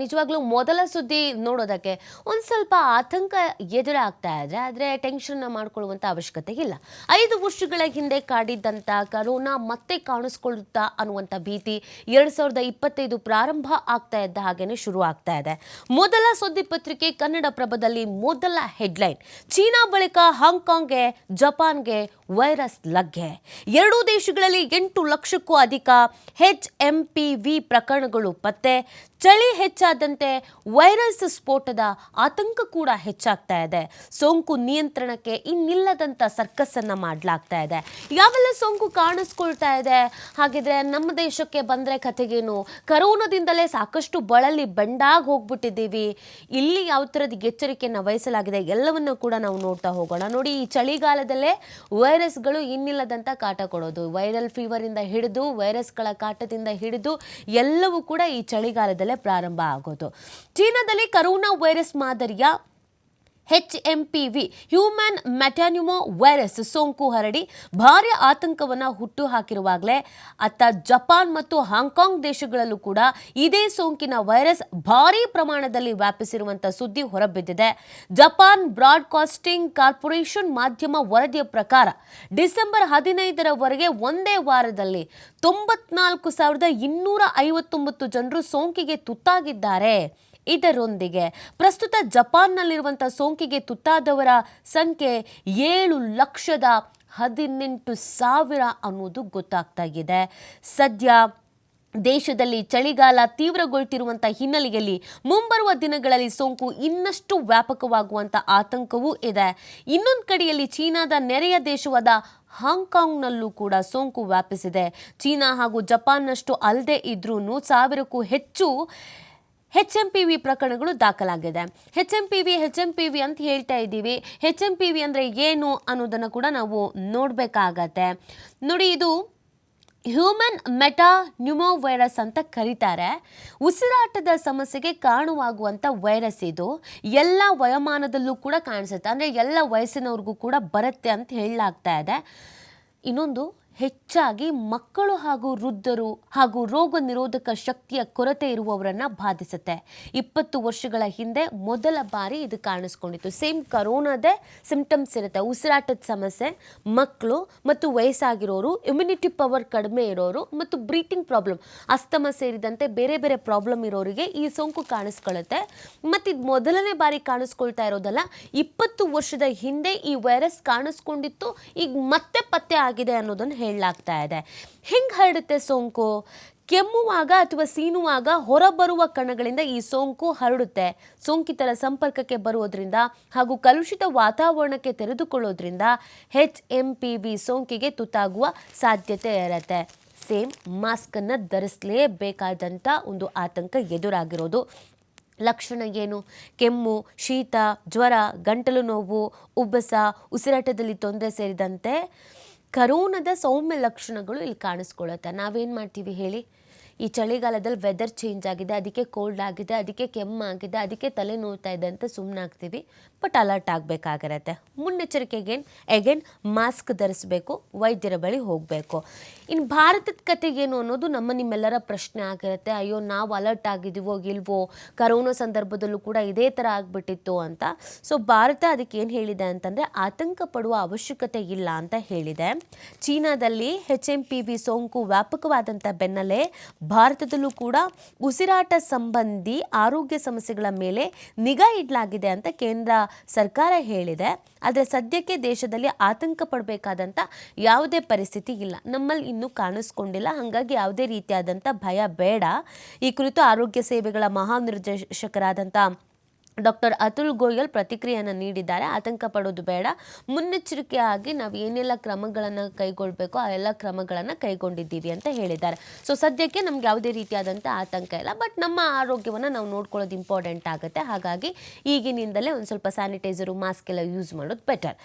ನಿಜವಾಗ್ಲೂ ಮೊದಲ ಸುದ್ದಿ ನೋಡೋದಕ್ಕೆ ಒಂದು ಸ್ವಲ್ಪ ಆತಂಕ ಎದುರಾಗ್ತಾ ಇದೆ, ಆದರೆ ಟೆನ್ಷನ್ ಮಾಡ್ಕೊಳ್ಳುವಂಥ ಅವಶ್ಯಕತೆ ಇಲ್ಲ. ಐದು ವರ್ಷಗಳ ಹಿಂದೆ ಕಾಡಿದ್ದಂಥ ಕರೋನಾ ಮತ್ತೆ ಕಾಣಿಸ್ಕೊಳ್ಳುತ್ತಾ ಅನ್ನುವಂಥ ಭೀತಿ ಎರಡು ಸಾವಿರದ ಇಪ್ಪತ್ತೈದು ಪ್ರಾರಂಭ ಆಗ್ತಾ ಇದ್ದ ಹಾಗೇನೆ ಶುರು ಆಗ್ತಾ ಇದೆ. ಮೊದಲ ಸುದ್ದಿ ಪತ್ರಿಕೆ ಕನ್ನಡ ಪ್ರಭದಲ್ಲಿ ಮೊದಲ ಹೆಡ್ಲೈನ್, ಚೀನಾ ಬಳಿಕ ಹಾಂಗ್ಕಾಂಗ್ಗೆ, ಜಪಾನ್ಗೆ ವೈರಸ್ ಲಗ್ಗೆ. ಎರಡೂ ದೇಶಗಳಲ್ಲಿ ಎಂಟು ಲಕ್ಷಕ್ಕೂ ಅಧಿಕ ಹೆಚ್ ಎಂ ಪಿ ವಿ ಪ್ರಕರಣಗಳು ಪತ್ತೆ, ಚಳಿ ಹೆಚ್ಚಾದಂತೆ ವೈರಸ್ ಸ್ಫೋಟದ ಆತಂಕ ಕೂಡ ಹೆಚ್ಚಾಗ್ತಾ ಇದೆ. ಸೋಂಕು ನಿಯಂತ್ರಣಕ್ಕೆ ಇನ್ನಿಲ್ಲದಂತ ಸರ್ಕಸ್ಸನ್ನು ಮಾಡಲಾಗ್ತಾ ಇದೆ. ಯಾವೆಲ್ಲ ಸೋಂಕು ಕಾಣಿಸ್ಕೊಳ್ತಾ ಇದೆ? ಹಾಗಿದ್ರೆ ನಮ್ಮ ದೇಶಕ್ಕೆ ಬಂದ್ರೆ ಕಥೆಗೇನು? ಕರೋನಾದಿಂದಲೇ ಸಾಕಷ್ಟು ಬಳಲಿ ಬೆಂಡಾಗಿ ಹೋಗ್ಬಿಟ್ಟಿದ್ದೀವಿ. ಇಲ್ಲಿ ಯಾವ ಥರದ ಎಚ್ಚರಿಕೆಯನ್ನು ವಹಿಸಲಾಗಿದೆ ಎಲ್ಲವನ್ನು ಕೂಡ ನಾವು ನೋಡ್ತಾ ಹೋಗೋಣ. ನೋಡಿ, ಈ ಚಳಿಗಾಲದಲ್ಲೇ ವೈರಸ್ಗಳು ಇನ್ನಿಲ್ಲದಂತ ಕಾಟ ಕೊಡೋದು. ವೈರಲ್ ಫೀವರಿಂದ ಹಿಡಿದು, ವೈರಸ್ಗಳ ಕಾಟದಿಂದ ಹಿಡಿದು ಎಲ್ಲವೂ ಕೂಡ ಈ ಚಳಿಗಾಲದಲ್ಲೇ ಪ್ರಾರಂಭ ಆಗೋದು. ಚೀನಾದಲ್ಲಿ ಕರೋನಾ ವೈರಸ್ ಮಾದರಿಯ H M P V human metapneumovirus ಸೋಂಕು ಹರಡಿ ಭಾರಿ ಆತಂಕವನ್ನು ಹುಟ್ಟು ಹಾಕಿರುವಾಗಲೇ ಅತ್ತ ಜಪಾನ್ ಮತ್ತು ಹಾಂಗ್ಕಾಂಗ್ ದೇಶಗಳಲ್ಲೂ ಕೂಡ ಇದೇ ಸೋಂಕಿನ ವೈರಸ್ ಭಾರಿ ಪ್ರಮಾಣದಲ್ಲಿ ವ್ಯಾಪಿಸಿರುವಂಥ ಸುದ್ದಿ ಹೊರಬಿದ್ದಿದೆ. ಜಪಾನ್ ಬ್ರಾಡ್ಕಾಸ್ಟಿಂಗ್ ಕಾರ್ಪೊರೇಷನ್ ಮಾಧ್ಯಮ ವರದಿಯ ಪ್ರಕಾರ ಡಿಸೆಂಬರ್ ಹದಿನೈದರವರೆಗೆ ಒಂದೇ ವಾರದಲ್ಲಿ ತೊಂಬತ್ನಾಲ್ಕು ಸಾವಿರದ ಇನ್ನೂರ ಐವತ್ತೊಂಬತ್ತು ಜನರು ಸೋಂಕಿಗೆ ತುತ್ತಾಗಿದ್ದಾರೆ. ಇದರೊಂದಿಗೆ ಪ್ರಸ್ತುತ ಜಪಾನ್ನಲ್ಲಿರುವಂಥ ಸೋಂಕಿಗೆ ತುತ್ತಾದವರ ಸಂಖ್ಯೆ ಏಳು ಲಕ್ಷದ ಹದಿನೆಂಟು ಸಾವಿರ ಅನ್ನೋದು ಗೊತ್ತಾಗ್ತಾ ಇದೆ ಸದ್ಯ ದೇಶದಲ್ಲಿ ಚಳಿಗಾಲ ತೀವ್ರಗೊಳ್ತಿರುವಂಥ ಹಿನ್ನೆಲೆಯಲ್ಲಿ ಮುಂಬರುವ ದಿನಗಳಲ್ಲಿ ಸೋಂಕು ಇನ್ನಷ್ಟು ವ್ಯಾಪಕವಾಗುವಂಥ ಆತಂಕವೂ ಇದೆ. ಇನ್ನೊಂದು ಕಡೆಯಲ್ಲಿ ಚೀನಾದ ನೆರೆಯ ದೇಶವಾದ ಹಾಂಗ್ಕಾಂಗ್ನಲ್ಲೂ ಕೂಡ ಸೋಂಕು ವ್ಯಾಪಿಸಿದೆ. ಚೀನಾ ಹಾಗೂ ಜಪಾನ್ನಷ್ಟು ಅಲ್ಲದೆ ಇದ್ರೂ ಸಾವಿರಕ್ಕೂ ಹೆಚ್ಚು ಹೆಚ್ ಎಂ ಪಿ ವಿ ಪ್ರಕರಣಗಳು ದಾಖಲಾಗಿದೆ. H M P V H M P V ಅಂತ ಹೇಳ್ತಾ ಇದ್ದೀವಿ. ಹೆಚ್ ಎಂ ಪಿ ವಿ ಅಂದರೆ ಏನು ಅನ್ನೋದನ್ನು ಕೂಡ ನಾವು ನೋಡಬೇಕಾಗತ್ತೆ. ನೋಡಿ, ಇದು ಹ್ಯೂಮನ್ ಮೆಟಾ ನ್ಯೂಮೋವೈರಸ್ ಅಂತ ಕರೀತಾರೆ. ಉಸಿರಾಟದ ಸಮಸ್ಯೆಗೆ ಕಾರಣವಾಗುವಂಥ ವೈರಸ್ ಇದು. ಎಲ್ಲ ವಯೋಮಾನದಲ್ಲೂ ಕೂಡ ಕಾಣಿಸುತ್ತೆ. ಅಂದರೆ ಎಲ್ಲ ವಯಸ್ಸಿನವ್ರಿಗೂ ಕೂಡ ಬರುತ್ತೆ ಅಂತ ಹೇಳಲಾಗ್ತಾ ಇದೆ. ಇನ್ನೊಂದು ಹೆಚ್ಚಾಗಿ ಮಕ್ಕಳು ಹಾಗೂ ವೃದ್ಧರು ಹಾಗೂ ರೋಗ ನಿರೋಧಕ ಶಕ್ತಿಯ ಕೊರತೆ ಇರುವವರನ್ನ ಬಾಧಿಸುತ್ತೆ. ಇಪ್ಪತ್ತು ವರ್ಷಗಳ ಹಿಂದೆ ಮೊದಲ ಬಾರಿ ಇದು ಕಾಣಿಸ್ಕೊಂಡಿತ್ತು. ಸೇಮ್ ಕರೋನಾದೇ ಸಿಂಪ್ಟಮ್ಸ್ ಇರುತ್ತೆ. ಉಸಿರಾಟದ ಸಮಸ್ಯೆ, ಮಕ್ಕಳು ಮತ್ತು ವಯಸ್ಸಾಗಿರೋರು ಇಮ್ಯುನಿಟಿ ಪವರ್ ಕಡಿಮೆ ಇರೋರು ಮತ್ತು ಬ್ರೀತಿಂಗ್ ಪ್ರಾಬ್ಲಮ್ ಅಸ್ತಮ ಸೇರಿದಂತೆ ಬೇರೆ ಬೇರೆ ಪ್ರಾಬ್ಲಮ್ ಇರೋರಿಗೆ ಈ ಸೋಂಕು ಕಾಣಿಸ್ಕೊಳ್ಳುತ್ತೆ. ಮತ್ತು ಇದು ಮೊದಲನೇ ಬಾರಿ ಕಾಣಿಸ್ಕೊಳ್ತಾ ಇರೋದಲ್ಲ, ಇಪ್ಪತ್ತು ವರ್ಷದ ಹಿಂದೆ ಈ ವೈರಸ್ ಕಾಣಿಸ್ಕೊಂಡಿತ್ತು, ಈಗ ಮತ್ತೆ ಪತ್ತೆ ಆಗಿದೆ ಅನ್ನೋದನ್ನು ಹೇಳಲಾಗ್ತಾ ಇದೆ. ಹೆಂಗೆ ಹರಡುತ್ತೆ ಸೋಂಕು? ಕೆಮ್ಮುವಾಗ ಅಥವಾ ಸೀನುವಾಗ ಹೊರಬರುವ ಕಣಗಳಿಂದ ಈ ಸೋಂಕು ಹರಡುತ್ತೆ. ಸೋಂಕಿತರ ಸಂಪರ್ಕಕ್ಕೆ ಬರುವುದರಿಂದ ಹಾಗೂ ಕಲುಷಿತ ವಾತಾವರಣಕ್ಕೆ ತೆರೆದುಕೊಳ್ಳೋದ್ರಿಂದ ಹೆಚ್ ಎಂ ಪಿ ವಿ ಸೋಂಕಿಗೆ ತುತ್ತಾಗುವ ಸಾಧ್ಯತೆ ಇರುತ್ತೆ. ಸೇಮ್ ಮಾಸ್ಕನ್ನು ಧರಿಸಲೇಬೇಕಾದಂಥ ಒಂದು ಆತಂಕ ಎದುರಾಗಿರೋದು. ಲಕ್ಷಣ ಏನು? ಕೆಮ್ಮು, ಶೀತ, ಜ್ವರ, ಗಂಟಲು ನೋವು, ಉಬ್ಬಸ, ಉಸಿರಾಟದಲ್ಲಿ ತೊಂದರೆ ಸೇರಿದಂತೆ ಕರೋನದ ಸೌಮ್ಯ ಲಕ್ಷಣಗಳು ಇಲ್ಲಿ ಕಾಣಿಸ್ಕೊಳ್ಳುತ್ತೆ. ನಾವೇನು ಮಾಡ್ತೀವಿ ಹೇಳಿ? ಈ ಚಳಿಗಾಲದಲ್ಲಿ ವೆದರ್ ಚೇಂಜ್ ಆಗಿದೆ, ಅದಕ್ಕೆ ಕೋಲ್ಡ್ ಆಗಿದೆ, ಅದಕ್ಕೆ ಕೆಮ್ಮಾಗಿದೆ ಅದಕ್ಕೆ ತಲೆ ನೋವ್ತಾ ಇದೆ ಅಂತ ಸುಮ್ಮನಾಗ್ತೀವಿ ಬಟ್ ಅಲರ್ಟ್ ಆಗಬೇಕಾಗಿರತ್ತೆ ಮುನ್ನೆಚ್ಚರಿಕೆಗೆ ಎಗೇನ್ ಮಾಸ್ಕ್ ಧರಿಸಬೇಕು, ವೈದ್ಯರ ಬಳಿ ಹೋಗಬೇಕು. ಇನ್ನು ಭಾರತದ ಕತೆಗೇನು ಅನ್ನೋದು ನಮ್ಮ ನಿಮ್ಮೆಲ್ಲರ ಪ್ರಶ್ನೆ ಆಗಿರುತ್ತೆ. ಅಯ್ಯೋ, ನಾವು ಅಲರ್ಟ್ ಆಗಿದ್ದೀವೋ, ಇಲ್ವೋ, ಕರೋನಾ ಸಂದರ್ಭದಲ್ಲೂ ಕೂಡ ಇದೇ ಥರ ಆಗಿಬಿಟ್ಟಿತ್ತು ಅಂತ. ಸೊ ಭಾರತ ಅದಕ್ಕೆ ಏನು ಹೇಳಿದೆ ಅಂತಂದರೆ, ಆತಂಕ ಪಡುವ ಅವಶ್ಯಕತೆ ಇಲ್ಲ ಅಂತ ಹೇಳಿದೆ. ಚೀನಾದಲ್ಲಿ ಹೆಚ್ ಎಂ ಪಿ ವಿ ಸೋಂಕು ವ್ಯಾಪಕವಾದಂಥ ಬೆನ್ನಲ್ಲೇ ಭಾರತದಲ್ಲೂ ಕೂಡ ಉಸಿರಾಟ ಸಂಬಂಧಿ ಆರೋಗ್ಯ ಸಮಸ್ಯೆಗಳ ಮೇಲೆ ನಿಗಾ ಇಡಲಾಗಿದೆ ಅಂತ ಕೇಂದ್ರ ಸರ್ಕಾರ ಹೇಳಿದೆ, ಆದರೆ ಸದ್ಯಕ್ಕೆ ದೇಶದಲ್ಲಿ ಆತಂಕ ಪಡಬೇಕಾದಂಥ ಯಾವುದೇ ಪರಿಸ್ಥಿತಿ ಇಲ್ಲ. ನಮ್ಮಲ್ಲಿ ಇನ್ನೂ ಕಾಣಿಸ್ಕೊಂಡಿಲ್ಲ. ಹಾಗಾಗಿ ಯಾವುದೇ ರೀತಿಯಾದಂಥ ಭಯ ಬೇಡ. ಈ ಕುರಿತು ಆರೋಗ್ಯ ಸೇವೆಗಳ ಮಹಾನಿರ್ದೇಶಕರಾದಂಥ ಡಾಕ್ಟರ್ ಅತುಲ್ ಗೋಯಲ್ ಪ್ರತಿಕ್ರಿಯೆಯನ್ನು ನೀಡಿದ್ದಾರೆ. ಆತಂಕ ಪಡೋದು ಬೇಡ. ಮುನ್ನೆಚ್ಚರಿಕೆಯಾಗಿ ನಾವು ಏನೆಲ್ಲ ಕ್ರಮಗಳನ್ನು ಕೈಗೊಳ್ಳಬೇಕೋ ಆ ಎಲ್ಲ ಕ್ರಮಗಳನ್ನು ಕೈಗೊಂಡಿದ್ದೀವಿ ಅಂತ ಹೇಳಿದ್ದಾರೆ. ಸೊ ಸದ್ಯಕ್ಕೆ ನಮ್ಗೆ ಯಾವುದೇ ರೀತಿಯಾದಂಥ ಆತಂಕ ಇಲ್ಲ. ಬಟ್ ನಮ್ಮ ಆರೋಗ್ಯವನ್ನು ನಾವು ನೋಡ್ಕೊಳ್ಳೋದು ಇಂಪಾರ್ಟೆಂಟ್ ಆಗುತ್ತೆ. ಹಾಗಾಗಿ ಈಗಿನಿಂದಲೇ ಒಂದು ಸ್ವಲ್ಪ ಸ್ಯಾನಿಟೈಸರು ಮಾಸ್ಕ್ ಎಲ್ಲ ಯೂಸ್ ಮಾಡೋದು ಬೆಟರ್